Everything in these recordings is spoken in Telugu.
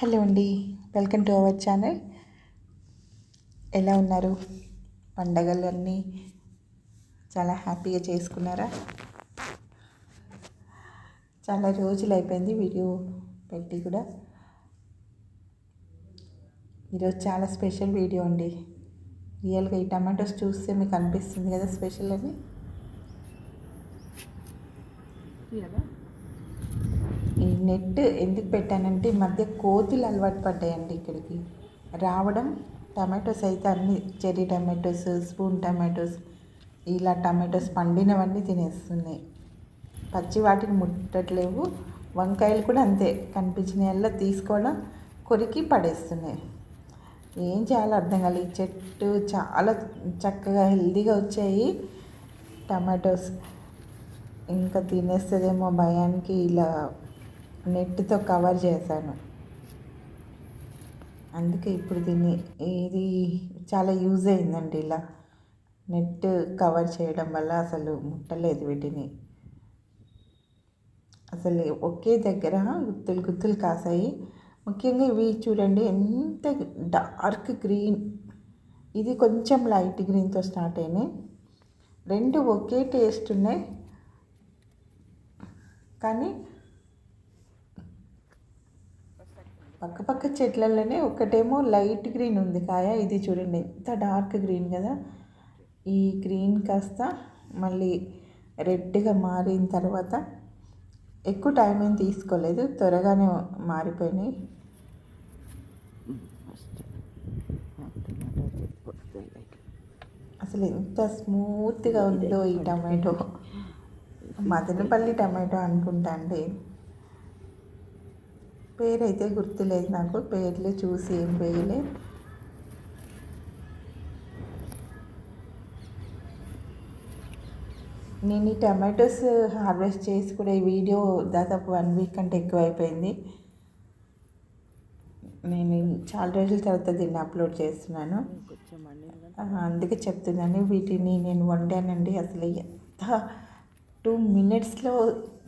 హలో అండి వెల్కమ్ టు అవర్ ఛానల్. ఎలా ఉన్నారు? పండగలన్నీ చాలా హ్యాపీగా చేసుకున్నారా? చాలా రోజులు అయిపోయింది వీడియో పెట్టి కూడా. ఈరోజు చాలా స్పెషల్ వీడియో అండి. రియల్గా ఈ టమాటోస్ చూస్తే మీకు అనిపిస్తుంది కదా స్పెషల్ అని? నెట్ ఎందుకు పెట్టానంటే ఈ మధ్య కోతులు అలవాటు పడ్డాయండి ఇక్కడికి. రావడం టమాటోస్ అయితే అన్ని చెర్రీ టమాటోస్ స్పూన్ టమాటోస్ ఇలా టమాటోస్ పండినవన్నీ తినేస్తున్నాయి పచ్చి వాటిని ముట్టట్లేవు. వంకాయలు కూడా అంతే కనిపించిన తీసుకోవడం కొరికి పడేస్తున్నాయి. ఏం చేయాలో అర్థం కాలేదు ఈ చెట్టు చాలా చక్కగా హెల్దీగా వచ్చాయి టమాటోస్. ఇంకా తినేస్తుందేమో భయానికి ఇలా నెట్తో కవర్ చేశాను. అందుకే ఇప్పుడు దీన్ని ఇది చాలా యూజ్ అయిందండి ఇలా నెట్ కవర్ చేయడం వల్ల అసలు ముట్టలేదు వీటిని. అసలు ఒకే దగ్గర గుత్తులు గుత్తులు కాసాయి. ముఖ్యంగా ఇవి చూడండి ఎంత డార్క్ గ్రీన్. ఇది కొంచెం లైట్ గ్రీన్తో స్టార్ట్ అయినాయి. రెండు ఒకే టేస్ట్ ఉన్నాయి. కానీ పక్కపక్క చెట్లలోనే ఒకటేమో లైట్ గ్రీన్ ఉంది కాయ. ఇది చూడండి ఎంత డార్క్ గ్రీన్ కదా. ఈ గ్రీన్ కాస్త మళ్ళీ రెడ్గా మారిన తర్వాత ఎక్కువ టైం ఏం తీసుకోలేదు త్వరగానే మారిపోయినాయి. అసలు ఎంత స్మూత్గా ఉందో ఈ టమాటో. మదనపల్లి టమాటో అనుకుంటా అండి. పేరు అయితే గుర్తులేదు నాకు పేర్లు చూసి ఏం వేయలే నేను ఈ టమాటోస్ హార్వెస్ట్ చేసి కూడా ఈ వీడియో దాదాపు వన్ వీక్ కంటే ఎక్కువ అయిపోయింది నేను చాలా రోజుల తర్వాత దీన్ని అప్లోడ్ చేస్తున్నాను. అందుకే చెప్తున్నాను వీటిని నేను వండానండి. అసలు ఎంత టూ మినిట్స్లో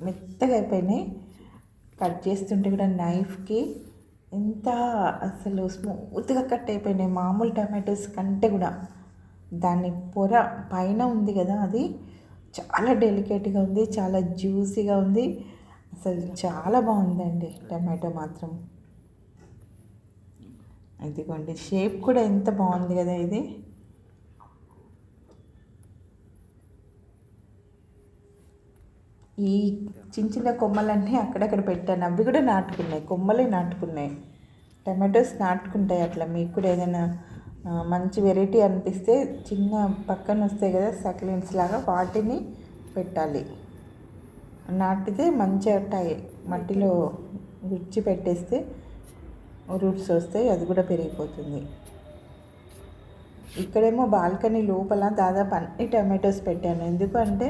మెత్తగా అయిపోయినాయి. కట్ చేస్తుంటే కూడా నైఫ్కి ఎంత అసలు స్మూత్గా కట్ అయిపోయినాయి. మామూలు టమాటోస్ కంటే కూడా దాని పొర పైన ఉంది కదా అది. చాలా డెలికేట్గా ఉంది చాలా జ్యూసీగా ఉంది. అసలు చాలా బాగుందండి టమాటో మాత్రం. ఇదిగోండి షేప్ కూడా ఎంత బాగుంది కదా ఇది. ఈ చిన్న చిన్న కొమ్మలన్నీ అక్కడక్కడ పెట్టాను. అవి కూడా నాటుకున్నాయి. కొమ్మలే నాటుకున్నాయి. టమాటోస్ నాటుకుంటాయి అట్లా. మీకు కూడా ఏదైనా మంచి వెరైటీ అనిపిస్తే చిన్న పక్కన వస్తాయి కదా సక్లెన్స్ లాగా వాటిని పెట్టాలి. నాటితే మంచిగా ఉంటాయి. మట్టిలో గుచ్చి పెట్టేస్తే రూట్స్ వస్తాయి అది కూడా పెరిగిపోతుంది. ఇక్కడేమో బాల్కనీ లోపల దాదాపు అన్ని టమాటోస్ పెట్టాను. ఎందుకంటే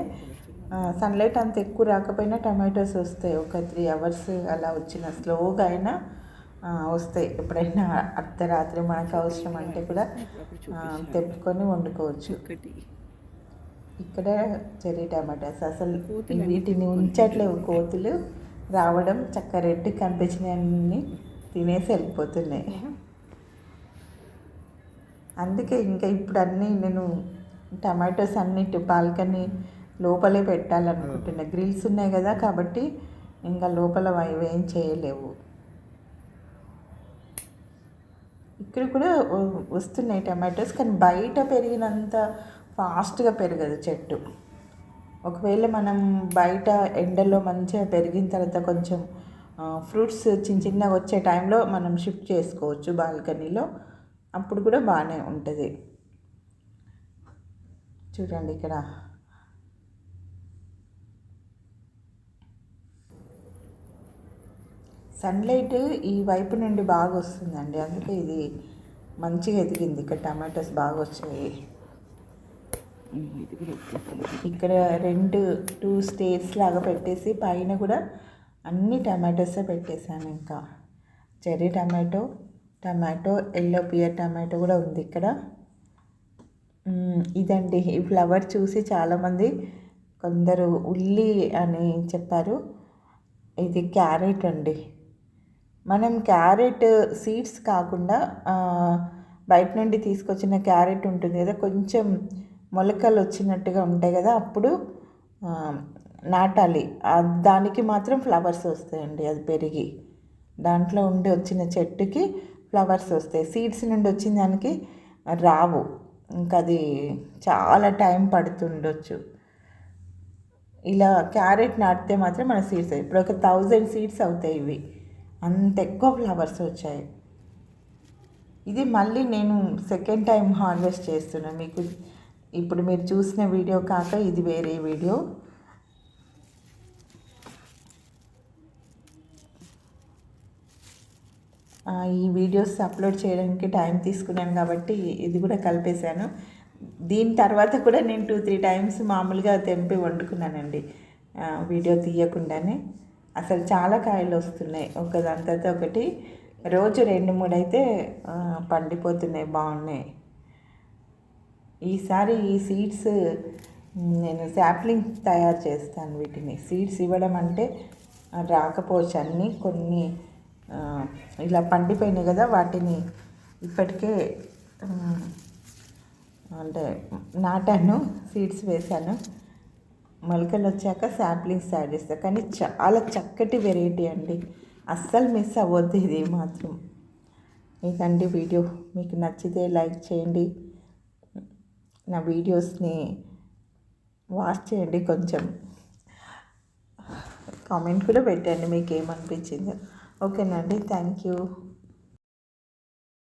సన్లైట్ అంత ఎక్కువ రాకపోయినా టమాటోస్ వస్తాయి. ఒక త్రీ అవర్స్ అలా వచ్చిన స్లోగా అయినా వస్తాయి. ఎప్పుడైనా అర్ధరాత్రి మనకు అవసరం అంటే కూడా తెప్పుకొని వండుకోవచ్చు. ఇక్కడ చెర్రీ టమాటాస్ అసలు వీటిని ఉంచట్లేవు. కోతులు రావడం చక్క రెడ్ కనిపించినవన్నీ తినేసి వెళ్ళిపోతున్నాయి. అందుకే ఇంకా ఇప్పుడు అన్నీ నేను టమాటోస్ అన్నిటి బాల్కనీ లోపలే పెట్టాలనుకుంటున్నా. గ్రిల్స్ ఉన్నాయి కదా కాబట్టి ఇంకా లోపల ఏం చేయలేవు. ఇక్కడ కూడా వస్తున్నాయి టమాటోస్ కానీ బయట పెరిగినంత ఫాస్ట్గా పెరగదు చెట్టు. ఒకవేళ మనం బయట ఎండలో మంచిగా పెరిగిన తర్వాత కొంచెం ఫ్రూట్స్ చిన్న చిన్నగా వచ్చే టైంలో మనం షిఫ్ట్ చేసుకోవచ్చు బాల్కనీలో. అప్పుడు కూడా బాగానే ఉంటుంది. చూడండి ఇక్కడ. సన్లైట్ ఈ వైపు నుండి బాగా వస్తుందండి. అందుకే ఇది మంచిగా ఎదిగింది. ఇక్కడ టమాటోస్ బాగా వచ్చాయి. ఇక్కడ రెండు టూ స్టేట్స్ లాగా పెట్టేసి పైన కూడా అన్ని టమాటోసే పెట్టేశాను ఇంకా. Cherry tomato tomato yellow pear tomato కూడా ఉంది ఇక్కడ. ఇదండి. ఈ ఫ్లవర్ చూసి చాలామంది కొందరు ఉల్లి అని చెప్పారు. ఇది క్యారెట్ అండి. మనం క్యారెట్ సీడ్స్ కాకుండా బయట నుండి తీసుకొచ్చిన క్యారెట్ ఉంటుంది కదా కొంచెం మొలకలు వచ్చినట్టుగా ఉంటాయి కదా అప్పుడు నాటాలి. దానికి మాత్రం ఫ్లవర్స్ వస్తాయండి అది పెరిగి. దాంట్లో ఉండి వచ్చిన చెట్టుకి ఫ్లవర్స్ వస్తాయి. సీడ్స్ నుండి వచ్చిన దానికి రావు. ఇంకా అది చాలా టైం పడుతుండొచ్చు. ఇలా క్యారెట్ నాటితే మాత్రం మన సీడ్స్ ఇప్పుడు ఒక థౌజండ్ సీడ్స్ అవుతాయి ఇవి. అంత ఎక్కువ ఫ్లవర్స్ వచ్చాయి. ఇది మళ్ళీ నేను సెకండ్ టైం హార్వెస్ట్ చేస్తున్నా. మీకు ఇప్పుడు మీరు చూసిన వీడియో కాక ఇది వేరే వీడియో. ఈ వీడియోస్ అప్లోడ్ చేయడానికి టైం తీసుకున్నాను కాబట్టి ఇది కూడా కలిపేశాను. దీని తర్వాత కూడా నేను టూ త్రీ టైమ్స్ మామూలుగా తెంపి వండుకున్నానండి. వీడియో తీయకుండానే. అసలు చాలా కాయలు వస్తున్నాయి. ఒకదాని తర్వాత ఒకటి. రోజు రెండు మూడు అయితే పండిపోతున్నాయి బాగున్నాయి. ఈసారి ఈ సీడ్స్ నేను శాప్లింగ్ తయారు చేస్తాను వీటిని. సీడ్స్ ఇవ్వడం అంటే రాకపోవచ్చు. అన్నీ కొన్ని ఇలా పండిపోయినాయి కదా వాటిని ఇప్పటికే అంటే నాటాను సీడ్స్ వేశాను. మొలకలు వచ్చాక శాంప్లింగ్స్ తయారు చేస్తాను కానీ చాలా చక్కటి వెరైటీ అండి. అస్సలు మిస్ అవ్వద్దు ఇది మాత్రం. ఇదండి వీడియో. మీకు నచ్చితే లైక్ చేయండి. నా వీడియోస్ని వాచ్ చేయండి కొంచెం. కామెంట్ కూడా పెట్టండి మీకు ఏమనిపించిందో ఓకేనండి. Thank you.